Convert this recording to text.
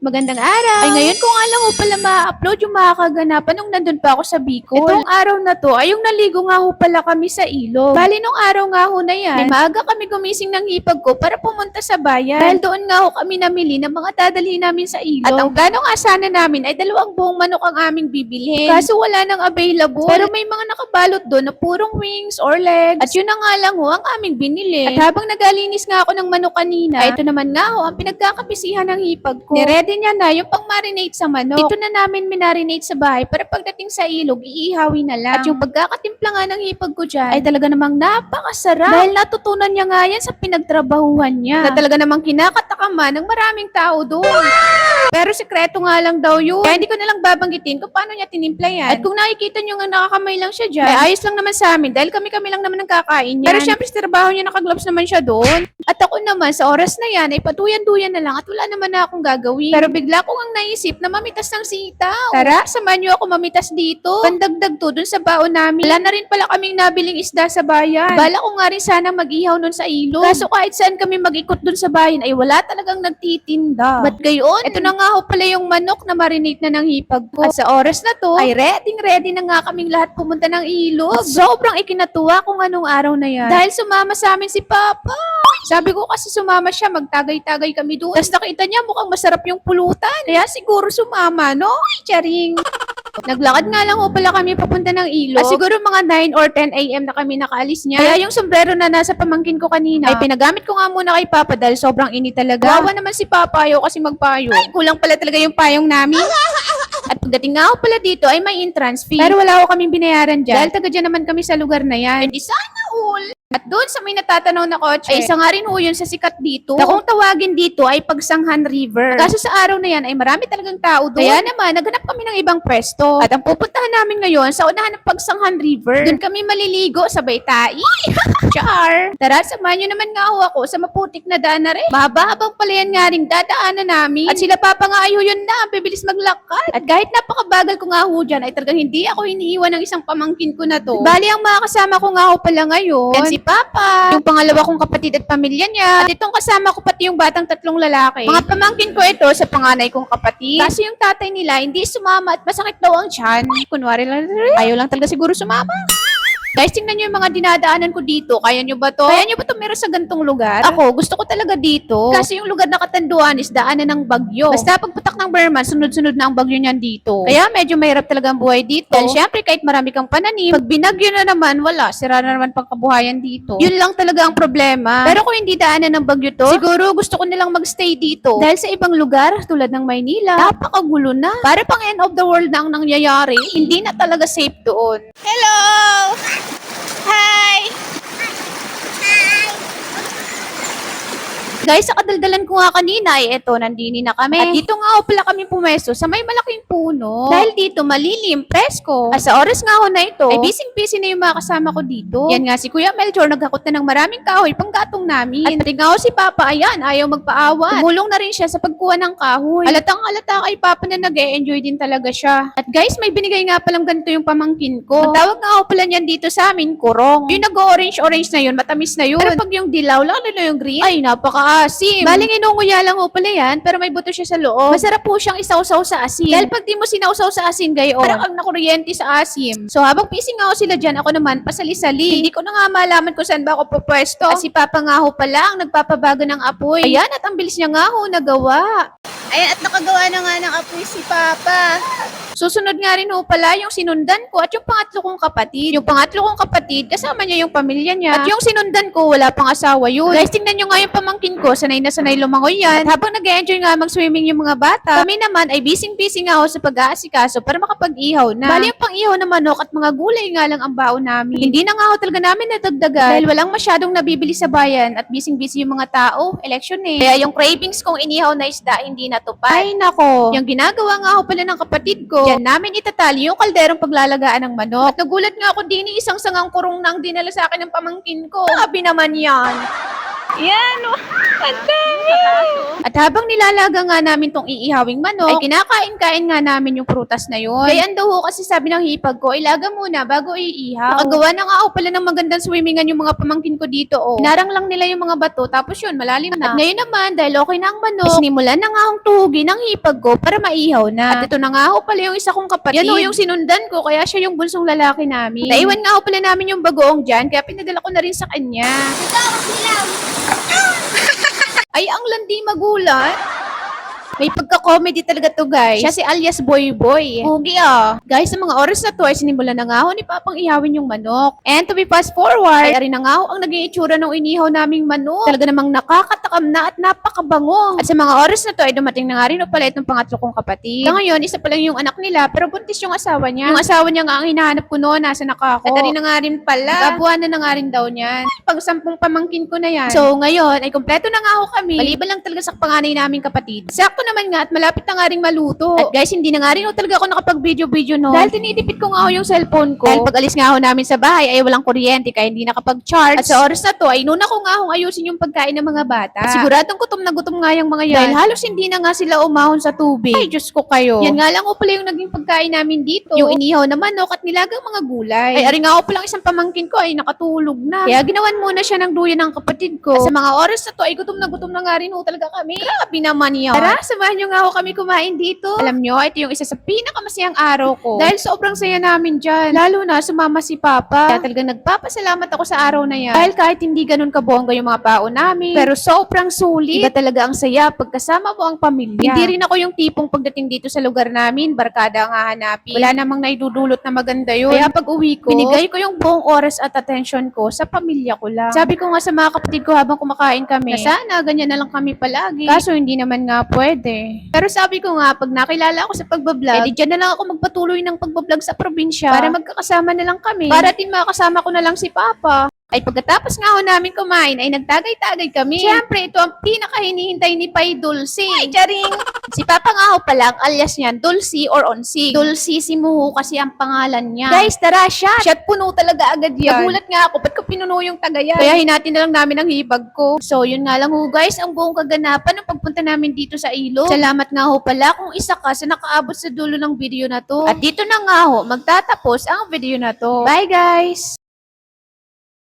Magandang araw! Ay ngayon ko nga lang ho pala ma-upload yung mga kaganapan nung nandun pa ako sa Bicol. Itong araw na to ay yung naligo nga ho pala kami sa ilog. Bali nung araw nga ho na yan, ay maaga kami gumising ng hipag ko para pumunta sa bayan. Dahil doon nga ho kami namili ng mga dadalhin namin sa ilog. At ang plano nga sana namin ay dalawang buong manok ang aming bibilhin. Kaso wala nang available. Pero may mga nakabalot doon na purong wings or legs. At yun na nga lang ho ang aming binili. At habang nagalinis nga ako ng manok kanina, ay ito naman nga ho ang pinagkakapisihan ng hipag ko. Niready niya na yung pang-marinate sa manok. Ito na namin minarinate sa bahay para pagdating sa ilog, iihawi na lang. At yung pagkakatimpla nga ng hipag ko dyan, ay talaga namang napakasarap. Dahil natutunan niya nga yan sa pinagtrabahuhan niya. Na talaga namang kinakatakaman ng maraming tao doon. Pero sekreto nga lang daw yun. Kaya hindi ko na lang babanggitin kung paano niya tinimpla yan. At kung nakikita niyo nga nakakamay lang siya dyan, ay ayos lang naman sa amin dahil kami-kami lang naman ang kakain yan. Pero syempre trabaho niya nakagloves naman siya doon. At ako naman sa oras na yan ay patuyan-duyan na lang at wala naman na akong gagawin. Pero bigla ko ang naisip na mamitas ng sitaw. Tara, samahan niyo ako mamitas dito. Pandagdag to dun sa baon namin. Wala na rin pala kaming nabiling isda sa bayan. Bala ko nga rin sana mag-ihaw nun sa ilog. Kaso kahit saan kami mag-ikot dun sa bayan ay wala talagang nagtitinda. Ba't gayon? Ito na nga ho pala yung manok na marinate na ng hipag ko. At sa oras na to, ay ready ready na nga kaming lahat pumunta ng ilog. At sobrang ikinatuwa kung anong araw na yan. Dahil sumama sa amin si Papa. Sabi ko kasi sumama siya, magtagay-tagay kami doon. Tapos nakita niya mukhang masarap yung pulutan. Kaya siguro sumama, no? Ay, charing. Naglakad nga lang ho pala kami papunta ng ilog. At siguro mga 9 or 10 a.m. na kami nakaalis niya. Kaya yung sombrero na nasa pamangkin ko kanina, ay pinagamit ko nga muna kay Papa dahil sobrang init talaga. Wawa naman si Papa, ayaw kasi magpayo. Ay, kulang pala talaga yung payong namin. At pagdating nga ako pala dito ay may entrance fee. Pero wala ako kaming binayaran dyan. Dahil taga dyan naman kami sa lugar na yan. Hindi sana all. At doon sa may natatanaw na kotse, ay isa nga rin ho yun sa sikat dito. Na kung tawagin dito ay Pagsanghan River. Kaso sa araw na yan ay marami talagang tao doon. Kaya naman, naghanap kami ng ibang pwesto. At ang pupuntahan namin ngayon sa unahan ng Pagsanghan River. Doon kami maliligo sa Baytai. Char! Tara, samahan nyo naman nga ho ako sa maputik na daan na rin. Mahaba-habang pala yan nga rin dadaanan namin. At sila papa nga ay ho yun na, ang bibilis maglakad. At kahit napakabagal ko nga ho dyan, ay talagang hindi ako iniiwan ng isang pamangkin ko na to. Bali, ang mga kasama ko nga ho pala ngayon, yan si Papa, yung pangalawa kong kapatid at pamilya niya, at itong kasama ko pati yung batang tatlong lalaki. Mga pamangkin ko ito sa panganay kong kapatid. Kasi yung tatay nila, hindi sumama at masakit daw ang tiyan. Kunwari lang, ayaw lang talaga siguro sumama. Guys, tingnan nyo yung mga dinadaanan ko dito. Kaya nyo ba to? Kaya nyo ba to meron sa gantong lugar? Ako, gusto ko talaga dito. Kasi yung lugar na katanduan is daanan ng bagyo. Basta pagputak ng Burman, sunod-sunod na ang bagyo niyan dito. Kaya medyo mahirap talaga ang buhay dito. Dahil syempre, kahit marami kang pananim, pag binagyo na naman, wala. Sira na naman pang kabuhayan dito. Yun lang talaga ang problema. Pero kung hindi daanan ng bagyo to, siguro gusto ko nilang magstay dito. Dahil sa ibang lugar, tulad ng Maynila, napakagulo na. Para pang end of the world na ang nangyayari, hindi na talaga safe doon. Hello! Guys, sa kadaldalan ko nga kanina, ay eto, nandini na kami. At dito nga ho pala kami pumesto sa may malaking puno. Dahil dito, malilim, presko. At sa oras nga ho na ito, ay busy-busy na yung mga kasama ko dito. Yan nga, si Kuya Melchor naghakot na ng maraming kahoy pang gatong namin. At pati nga ho si Papa, ayan, ayaw magpaawat. Tumulong na rin siya sa pagkuha ng kahoy. Alatang alata kay Papa na nag enjoy din talaga siya. At guys, may binigay nga palang ganito yung pamangkin ko. Ang tawag nga ho pala niyan dito sa amin, kurong. Yung nag-orange-orange na yun, matamis na yun. Pero pag yung dilaw, lalo na yung green, ay napaka-asim. Baling inunguya lang ho pala yan, pero may buto siya sa loob. Masarap po siyang isawsaw sa asin. Dahil pag di mo sinawsaw sa asin gayon, parang ang nakuryente sa asim. So habang pising ho sila dyan, ako naman pasali-sali. Hindi ko na nga malaman kung saan ba ako pupwesto. Kasi Papa nga ho pala ang nagpapabago ng apoy. Ayan, at ang bilis niya nga ho nagawa. Ayan, at nakagawa na nga ng apoy si Papa. Susunod nga rin ho pala yung sinundan ko at yung pangatlo kong kapatid. Yung pangatlo kong kapatid, kasama niya yung pamilya niya. At yung sinundan ko, wala pang asawa yun. Guys, tingnan nyo nga yung pamangkin ko, sanay na sanay lumangoy yan. At habang nag-enjoy nga mag-swimming yung mga bata, kami naman ay busy-busy nga ho sa pag-aasikaso para makapag-ihaw na. Bali yung pang-ihaw na manok at mga gulay nga lang ang baon namin. Hindi na nga ho talaga namin natagdagan dahil walang masyadong nabibili sa bayan at busy-busy yung mga tao. Election eh. Kaya yung cravings kong inihaw na isda, hindi natupad. Ay nako, yung ginagawa nga ho pala ng kapatid ko, yan namin itatali yung kalderong paglalagaan ng manok. At nagulat nga ako din isang sangang kurong nang dinala sa akin ng pamangkin ko. Sabi naman yan. Yan, oh. ang dami. At habang nilalaga nga namin tong iihawing manok, ay kinakain-kain nga namin yung prutas na yun. Kaya daw ho kasi sabi ng hipag ko, ilaga muna bago iihaw. Nakagawa na nga ako pala ng magandang swimmingan yung mga pamangkin ko dito, oh. Pinarang lang nila yung mga bato, tapos yun, malalim na. At ngayon naman, dahil okay na ang manok, sinimulan na nga akong tuhugin ng hipag ko para maihaw na. At ito na nga ho pala yung isa kong kapatid. Yan ho yung sinundan ko, kaya siya yung bunsong lalaki namin. Naiwan nga ho pala namin yung bagoong dyan, kaya pinadala ko na rin sa kanya. Ay, ang landi magulat. May pagka-comedy talaga to, guys. Siya si alias Boy Boy. Hugi ah. Guys, sa mga oras na to ay sinimulan na nga ho ni Papang ihawin yung manok. And to be fast forward, ay rin na nga ho ang naging itsura ng inihaw naming manok. Talaga namang nakakatakam na at napakabango. At sa mga oras na to ay dumating na nga rin o pala itong pangatlo kong kapatid. Sa ngayon, isa pa lang yung anak nila, pero buntis yung asawa niya. Yung asawa niya nga ang hinahanap ko noon, nasa nakako. At rin na nga rin pala. Gabuhan na na nga rin daw niyan. Pag sampung pamangkin ko na yan. So, ngayon, ay kompleto na nga ho kami. Maliban lang talaga sa panganay naming kapatid. Sakto naman nga at malapit na nga rin maluto. At guys, hindi na nga rin ho talaga ako nakapag-video-video no. Dahil tinitipid ko nga ho yung cellphone ko. Dahil pag alis nga ho namin sa bahay ay walang kuryente kaya hindi nakapag-charge. At sa oras na to ay inuna ko nga ho ayusin yung pagkain ng mga bata. At siguradong gutom na gutom nga yung mga yan. Dahil halos hindi na nga sila umahon sa tubig. Ay, Diyos ko kayo. Yan nga lang ho pala yung naging pagkain namin dito. Yung inihaw na manok at nilagang mga gulay. Ay, ari nga ho palang isang pamangkin ko ay nakatulog na. Kaya ginawan muna siya ng duyan ng kapatid ko. At sa mga oras na to ay gutom na gutom na nga rin ho talaga kami. Grabe naman yan. Tara, samahan nyo nga ho kami kumain dito. Alam nyo, ito yung isa sa pinakamasayang araw ko. Dahil sobrang saya namin dyan. Lalo na sumama si Papa. Kaya talaga nagpapasalamat ako sa araw na yan. Dahil kahit hindi ganun kabongga yung mga pao namin, pero sobrang sulit. Iba talaga ang saya pagkasama mo ang pamilya. Hindi rin ako yung tipong pagdating dito sa lugar namin, barkada ang hahanapin. Wala namang naidudulot na maganda yun. Kaya pag uwi ko, binigay ko yung buong oras at attention ko sa pamilya ko lang. Sabi ko nga sa mga kapatid ko habang kumakain kami, na sana ganyan na lang kami palagi. Kaso hindi naman nga pwede. Pero sabi ko nga, pag nakilala ako sa pagbablog, eh di dyan na lang ako magpatuloy ng pagbablog sa probinsya para magkakasama na lang kami. Para din makasama ko na lang si Papa. Ay pagkatapos nga ho namin kumain, ay nagtagay-tagay kami. Siyempre, ito ang pinakahinihintay ni Pai Dulce. Ay, charing! si Papa nga ho pala, ang alias niyan, Dulce or Onsig. Dulce si Muhu kasi ang pangalan niya. Guys, tara, shot! Shot puno talaga agad yan. Nagulat nga ako, ba't ko pinuno yung tagayan? Kaya hinatin na lang namin ang hibag ko. So, yun nga lang ho guys, ang buong kaganapan ng pagpunta namin dito sa ilog. Salamat nga ho pala kung isa ka sa nakaabot sa dulo ng video na to. At dito na nga ho, magtatapos ang video na to. Bye guys!